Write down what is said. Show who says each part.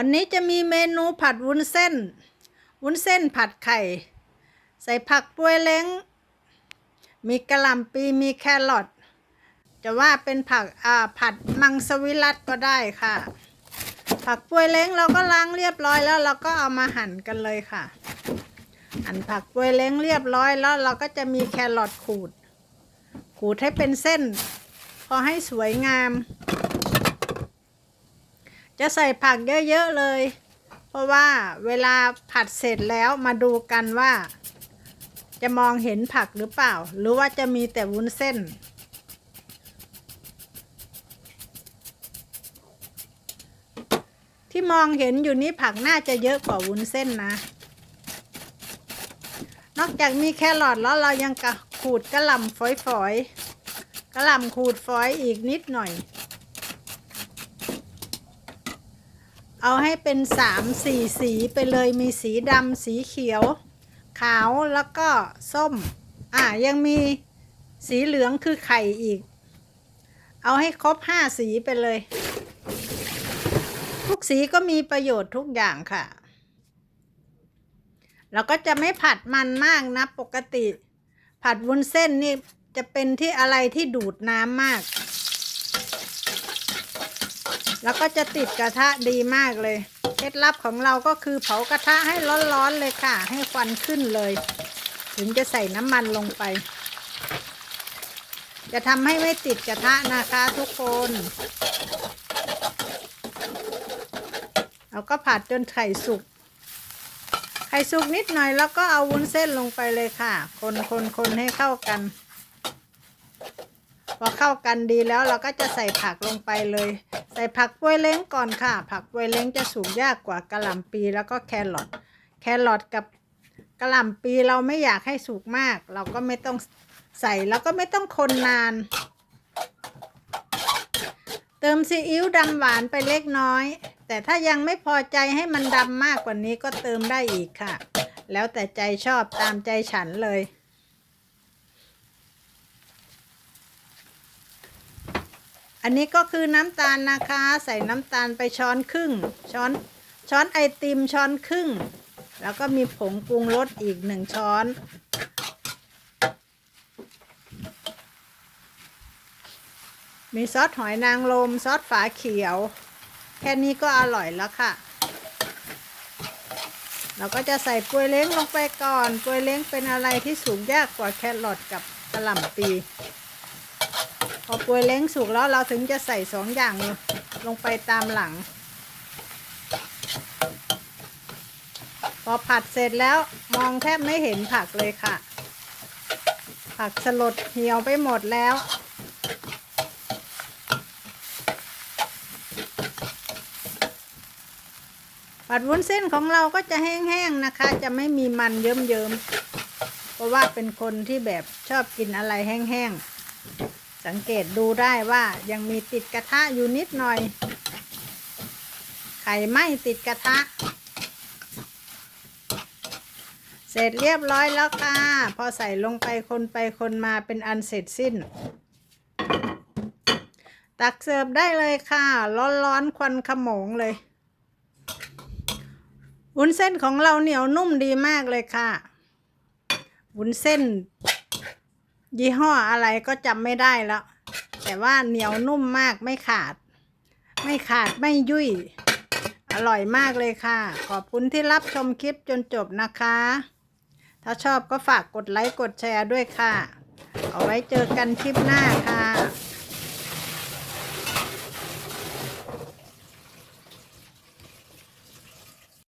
Speaker 1: วันนี้จะมีเมนูผัดวุ้นเส้น วุ้นเส้นผัดไข่ ใส่ผักปวยเล้ง มีกระหล่ำปีมีแครอทจะว่าเป็นผักอ่าผัดมังสวิรัตก็ได้ค่ะ ผักปวยเล้งเราก็ล้างเรียบร้อยแล้วเราก็เอามาหั่นกันเลยค่ะ หั่นผักปวยเล้งเรียบร้อยแล้วเราก็จะมีแครอทขูด ขูดให้เป็นเส้น พอให้สวยงาม จะใส่ผักเยอะๆเลย เพราะว่าเวลาผัดเสร็จแล้วมาดูกันว่า จะมองเห็นผักหรือเปล่า หรือว่าจะมีแต่วุ้นเส้น ที่มองเห็นอยู่นี้ผักน่าจะเยอะกว่าวุ้นเส้นนะ นอกจากมีแครอทแล้วเรายังกะขูดกระหล่ำฝอยๆกระหล่ำขูดฝอยอีกนิดหน่อย เอาให้เป็นสามสี่สีไปเลยมีสีดำสีเขียว ขาวแล้วก็ส้ม อะยังมีสีเหลืองคือไข่อีก เอาให้ครบห้าสีไปเลย ทุกสีก็มีประโยชน์ทุกอย่างค่ะ เราก็จะไม่ผัดมันมากนะ ปกติ ผัดวุ้นเส้นนี่จะเป็นที่อะไรที่ดูดน้ำมาก แล้วก็จะติดกระทะดีมากเลย เคล็ดลับของเราก็คือเผากระทะให้ร้อนๆเลยค่ะ ให้ควันขึ้นเลย ถึงจะใส่น้ำมันลงไป จะทำให้ไม่ติดกระทะนะคะทุกคนเราก็ผัดจนไข่สุก ไข่สุกนิดหน่อยแล้วก็เอาวุ้นเส้นลงไปเลยค่ะ คนคนคนให้เข้ากัน พอเข้ากันดีแล้วเราก็จะใส่ผักลงไปเลย ใส่ผักกล้วยเล้งก่อนค่ะ ผักกล้วยเล้งจะสุกยากกว่ากระหล่ำปีแล้วก็แครอทแครอทกับกระหล่ำปีเราไม่อยากให้สุกมาก เราก็ไม่ต้องใส่แล้วก็ไม่ต้องคนนาน เติมซีอิ๊วดำหวานไปเล็กน้อย แต่ถ้ายังไม่พอใจให้มันดำมากกว่านี้ก็เติมได้อีกค่ะ แล้วแต่ใจชอบตามใจฉันเลย อันนี้ก็คือน้ำตาลนะคะ ใส่น้ำตาลไปช้อนครึ่ง ช้อนช้อนไอติมช้อนครึ่ง แล้วก็มีผงปรุงรสอีกหนึ่งช้อน มีซอสหอยนางรมซอสฝาเขียว แค่นี้ก็อร่อยแล้วค่ะ เราก็จะใส่กล้วยเล้งลงไปก่อนกล้วยเล้งเป็นอะไรที่สูงยากกว่าแครอทกับกระหล่ำปี พอกล้วยเล้งสุกแล้วเราถึงจะใส่สองอย่างลงไปตามหลัง พอผัดเสร็จแล้วมองแทบไม่เห็นผักเลยค่ะ ผักสลดเหี่ยวไปหมดแล้วผัดวุ้นเส้นของเราก็จะแห้งๆนะคะ จะไม่มีมันเยิ้มๆเพราะว่าเป็นคนที่แบบชอบกินอะไรแห้งๆ สังเกตดูได้ว่ายังมีติดกระทะอยู่นิดหน่อย ไข่ไหม้ติดกระทะ เสร็จเรียบร้อยแล้วค่ะ พอใส่ลงไปคนไปคนมาเป็นอันเสร็จสิ้น ตักเสิร์ฟได้เลยค่ะ ร้อนๆควันขโมงเลยวุ้นเส้นของเราเหนียวนุ่มดีมากเลยค่ะวุ้นเส้น ยี่ห้ออะไรก็จำไม่ได้แล้ว แต่ว่าเหนียวนุ่มมากไม่ขาด ไม่ขาดไม่ยุ่ย อร่อยมากเลยค่ะ ขอบคุณที่รับชมคลิปจนจบนะคะ ถ้าชอบก็ฝากกดไลค์กดแชร์ด้วยค่ะ เอาไว้เจอกันคลิปหน้าค่ะ